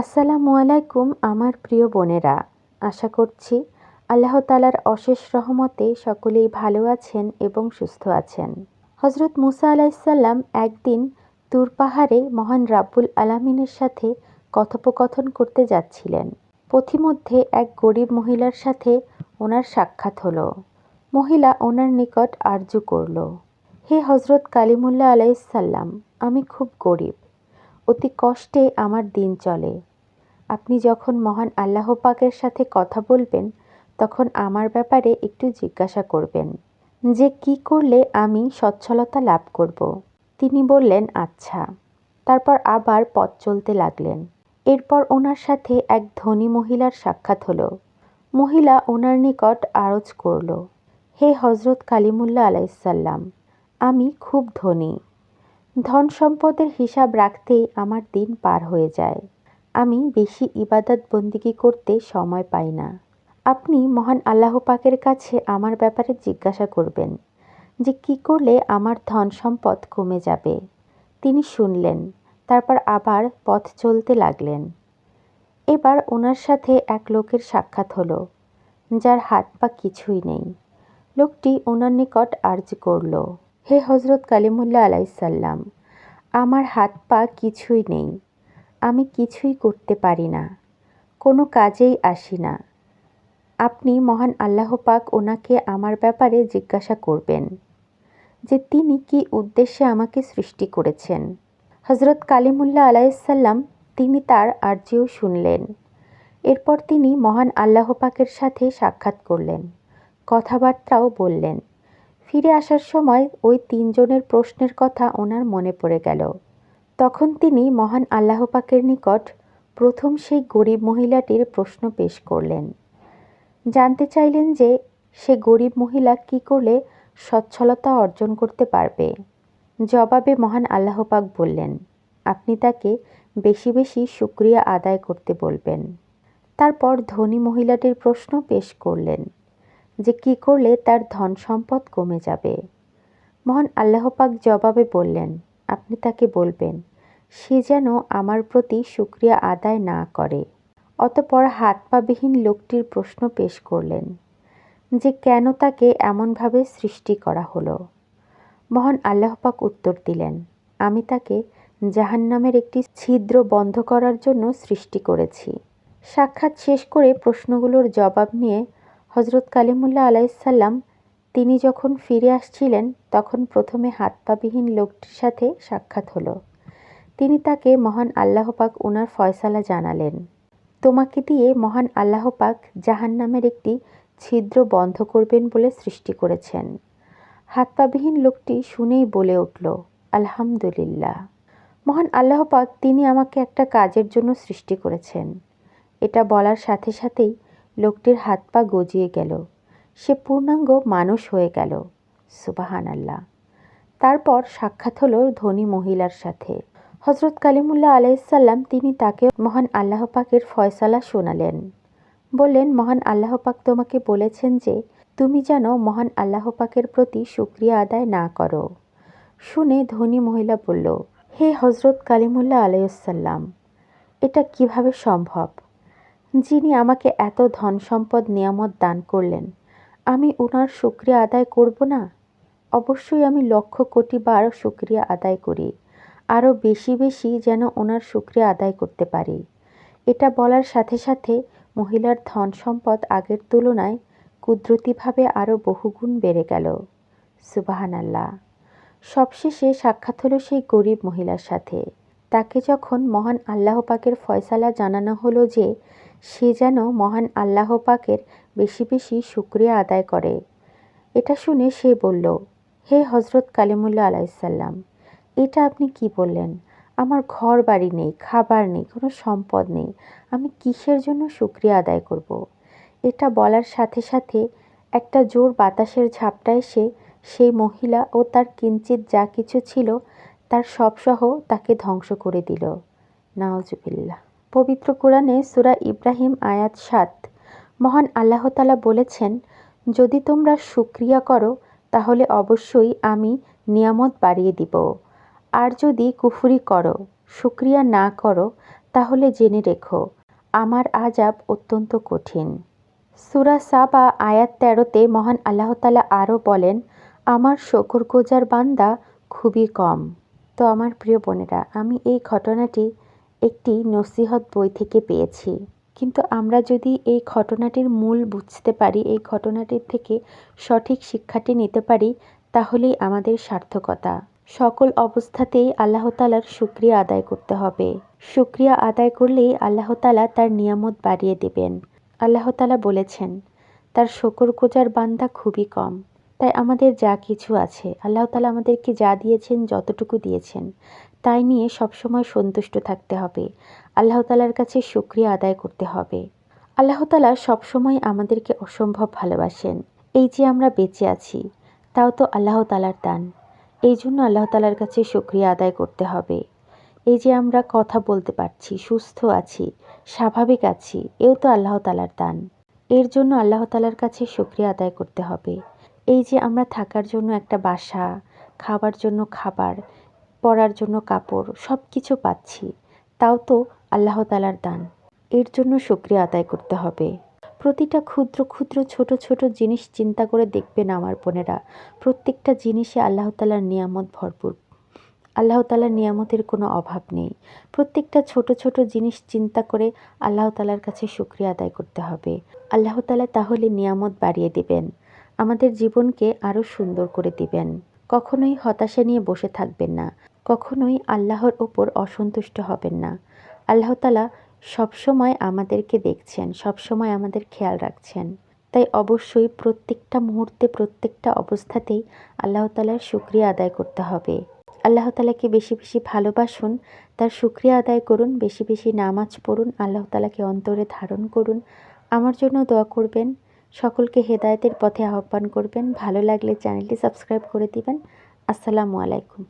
আসসালামু আলাইকুম আমার প্রিয় বোনেরা। আশা করছি আল্লাহ তালার অশেষ রহমতে সকলেই ভালো আছেন এবং সুস্থ আছেন। হজরত মুসা আলাইসাল্লাম একদিন তুর পাহাড়ে মহান রাব্বুল আলামিনের সাথে কথোপকথন করতে যাচ্ছিলেন। পথিমধ্যে এক গরিব মহিলার সাথে ওনার সাক্ষাৎ হলো। মহিলা ওনার নিকট আরজু করল। হে হজরত কালিমুল্লা আলাইসাল্লাম আমি খুব গরিব। অতি কষ্টে আমার দিন চলে। আপনি যখন মহান আল্লাহ পাকের সাথে কথা বলবেন, তখন আমার ব্যাপারে একটু জিজ্ঞাসা করবেন যে, কি করলে আমি সচ্ছলতা লাভ করব? তিনি বললেন আচ্ছা। তারপর আবার পথ চলতে লাগলেন। এরপর ওনার সাথে এক ধনী মহিলার সাক্ষাৎ হলো। মহিলা ওনার নিকট আরজ করল, হে হজরত কালিমুল্লা আলাইসাল্লাম আমি খুব ধনী। ধন সম্পদের হিসাব রাখতেই আমার দিন পার হয়ে যায়। আমি বেশি ইবাদত বন্দিগি করতে সময় পাই না। আপনি মহান আল্লাহ পাকের কাছে আমার ব্যাপারে জিজ্ঞাসা করবেন যে কি করলে আমার ধন সম্পদ কমে যাবে। তিনি শুনলেন, তারপর আবার পথ চলতে লাগলেন। এবার ওনার সাথে এক লোকের সাক্ষাৎ হলো, যার হাত পা কিছুই নেই। লোকটি ওনার নিকট আর্জ করল, হে হজরত কালিমুল্লা আলাইসাল্লাম আমার হাত পা কিছুই নেই। আমি কিছুই করতে পারি না। কোনো কাজেই আসি না। আপনি মহান আল্লাহ পাক ওনাকে আমার ব্যাপারে জিজ্ঞাসা করবেন যে তিনি কি উদ্দেশ্যে আমাকে সৃষ্টি করেছেন। হজরত কালিমুল্লা আলাইসাল্লাম তিনি তার আর্জিও শুনলেন। এরপর তিনি মহান আল্লাহ পাকের সাথে সাক্ষাৎ করলেন। কথাবার্তাও বললেন। ফিরে আসার সময় ওই তিনজনের প্রশ্নের কথা ওনার মনে পড়ে গেল। তখন তিনি মহান আল্লাহ পাকের নিকট প্রথম সেই গরিব মহিলাটির প্রশ্ন পেশ করলেন। জানতে চাইলেন যে সে গরিব মহিলা কি করলে সচ্ছলতা অর্জন করতে পারবে। জবাবে মহান আল্লাহ পাক বললেন, আপনি তাকে বেশি বেশি সুক্রিয়া আদায় করতে বলবেন। তারপর ধনী মহিলাটির প্রশ্ন পেশ করলেন যে কি করলে তার ধন সম্পদ কমে যাবে। মহান আল্লাহপাক জবাবে বললেন, আপনি তাকে বলবেন, সে যেন আমার প্রতি সুক্রিয়া আদায় না করে। অতপর হাত পাবিহীন লোকটির প্রশ্ন পেশ করলেন, যে কেন তাকে এমনভাবে সৃষ্টি করা হলো? মহান আল্লাহপাক উত্তর দিলেন, আমি তাকে জাহান্নামের একটি ছিদ্র বন্ধ করার জন্য সৃষ্টি করেছি। সাক্ষাৎ শেষ করে প্রশ্নগুলোর জবাব নিয়ে হজরত কালিমুল্লাহ আলাইসাল্লাম তিনি যখন ফিরে আসছিলেন, তখন প্রথমে হাত পাবিহীন লোকটির সাথে সাক্ষাৎ হলো। তিনি তাকে মহান আল্লাহ পাক ওনার ফয়সালা জানালেন। তোমাকে দিয়ে মহান আল্লাহ পাক জাহান নামের একটি ছিদ্র বন্ধ করবেন বলে সৃষ্টি করেছেন। হাত পাবিহীন লোকটি শুনেই বলে উঠল, আলহামদুলিল্লাহ। মহান আল্লাহ পাক, তিনি আমাকে একটা কাজের জন্য সৃষ্টি করেছেন। এটা বলার সাথে সাথেই লোকটির হাত পা গজিয়ে গেল। সে পূর্ণাঙ্গ মানুষ হয়ে গেল। সুবাহান আল্লাহ তারপর সাক্ষাৎ হলো ধনী মহিলার সাথে। হজরত কালিমুল্লাহ আলাইসাল্লাম তিনি তাকে মহান আল্লাহ পাকের ফয়সালা শোনালেন। বললেন, মহান আল্লাহ পাক তোমাকে বলেছেন যে, তুমি যেন মহান আল্লাহ পাকের প্রতি সুক্রিয়া আদায় না করো। শুনে ধনী মহিলা বলল, হে হজরত কালিমুল্লাহ আলাইসাল্লাম এটা কীভাবে সম্ভব? যিনি আমাকে এত ধন সম্পদ নিয়ামত দান করলেন, আমি ওনার শুক্রিয়া আদায় করব না? অবশ্যই আমি লক্ষ কোটি বার শুক্রিয়া আদায় করি, আরও বেশি বেশি যেন ওনার শুক্রিয়া আদায় করতে পারি। এটা বলার সাথে সাথে মহিলার ধন সম্পদ আগের তুলনায় কুদরতিভাবে আরও বহুগুণ বেড়ে গেল। সুবাহান আল্লাহ সবশেষে সাক্ষাৎ হলো সেই গরিব মহিলার সাথে। তাকে যখন মহান আল্লাহ পাকের ফয়সালা জানানো হলো যে, সে যেন মহান আল্লাহ পাকের বেশি বেশি শুক্রিয়া আদায় করে। এটা শুনে সে বলল, হে হজরত কালিমুল্লা আলাইসাল্লাম এটা আপনি কি বললেন? আমার ঘর বাড়ি নেই, খাবার নেই, কোনো সম্পদ নেই। আমি কিসের জন্য শুক্রিয়া আদায় করব। এটা বলার সাথে সাথে একটা জোর বাতাসের ঝাপটা এসে সেই মহিলা ও তার কিঞ্চিত যা কিছু ছিল তার সবসহ তাকে ধ্বংস করে দিল। নাওজবিল্লা পবিত্র কোরআনে সুরা ইব্রাহিম আয়াত সাত, মহান আল্লাহ তালা বলেছেন, যদি তোমরা সুক্রিয়া করো, তাহলে অবশ্যই আমি নিয়ামত বাড়িয়ে দিব। আর যদি কুফুরি করো, সুক্রিয়া না করো, তাহলে জেনে রেখো, আমার আজাব অত্যন্ত কঠিন। সুরা সাবা আয়াত তেরোতে মহান আল্লাহতালা আরও বলেন, আমার শকর গোজার বান্দা খুবই কম। তো আমার প্রিয় বোনেরা, আমি এই ঘটনাটি একটি নসিহত বই থেকে পেয়েছি। কিন্তু আমরা যদি এই ঘটনাটির মূল বুঝতে পারি, এই ঘটনাটির থেকে সঠিক শিক্ষাটি নিতে পারি, তাহলেই আমাদের সার্থকতা। সকল অবস্থাতেই আল্লাহ তালার শুক্রিয়া আদায় করতে হবে। শুক্রিয়া আদায় করলেই আল্লাহ তালা তার নিয়ামত বাড়িয়ে দেবেন। আল্লাহ তালা বলেছেন, তার শকর গোজার বান্দা খুবই কম। তাই আমাদের যা কিছু আছে, আল্লাহ তালা আমাদেরকে যা দিয়েছেন, যতটুকু দিয়েছেন, তাই নিয়ে সবসময় সন্তুষ্ট থাকতে হবে। আল্লাহ তালার কাছে শুক্রিয়া আদায় করতে হবে। আল্লাহ তালা সবসময় আমাদেরকে অসম্ভব ভালোবাসেন। এই যে আমরা বেঁচে আছি, তাও তো আল্লাহ তালার দান। এই জন্য আল্লাহ তালার কাছে শুক্রিয়া আদায় করতে হবে। এই যে আমরা কথা বলতে পারছি, সুস্থ আছি, স্বাভাবিক আছি, এও তো আল্লাহ তালার দান। এর জন্য আল্লাহ তালার কাছে শুক্রিয়া আদায় করতে হবে। এই যে আমরা থাকার জন্য একটা বাসা খাবার জন্য খাবার, পরার জন্য কাপড় সব কিছু পাচ্ছি, তাও তো আল্লাহ তালার দান। এর জন্য শুক্রিয়া আদায় করতে হবে। প্রতিটা ক্ষুদ্র ক্ষুদ্র ছোট ছোট জিনিস চিন্তা করে দেখবেন আমার বোনেরা, প্রত্যেকটা জিনিসে আল্লাহ তালার নিয়ামত ভরপুর। আল্লাহ তালার নিয়ামতের কোনো অভাব নেই। প্রত্যেকটা ছোট ছোট জিনিস চিন্তা করে আল্লাহ তালার কাছে শুক্রিয়া আদায় করতে হবে। আল্লাহ তালা তাহলে নিয়ামত বাড়িয়ে দেবেন। আমাদের জীবনকে আরও সুন্দর করে দিবেন। কখনোই হতাশা নিয়ে বসে থাকবেন না। কখনোই আল্লাহর ওপর অসন্তুষ্ট হবেন না। আল্লাহ তালা সবসময় আমাদেরকে দেখছেন, সবসময় আমাদের খেয়াল রাখছেন। তাই অবশ্যই প্রত্যেকটা মুহূর্তে, প্রত্যেকটা অবস্থাতেই আল্লাহ তালার শুক্রিয়া আদায় করতে হবে। আল্লাহ তালাকে বেশি বেশি ভালোবাসুন, তার শুক্রিয়া আদায় করুন, বেশি বেশি নামাজ পড়ুন, আল্লাহ তালাকে অন্তরে ধারণ করুন। আমার জন্য দোয়া করবেন সকলকে হেদায়তের পথে আহ্বান করবেন। ভালো লাগলে চ্যানেলটি সাবস্ক্রাইব করে দিবেন। আসসালামু আলাইকুম।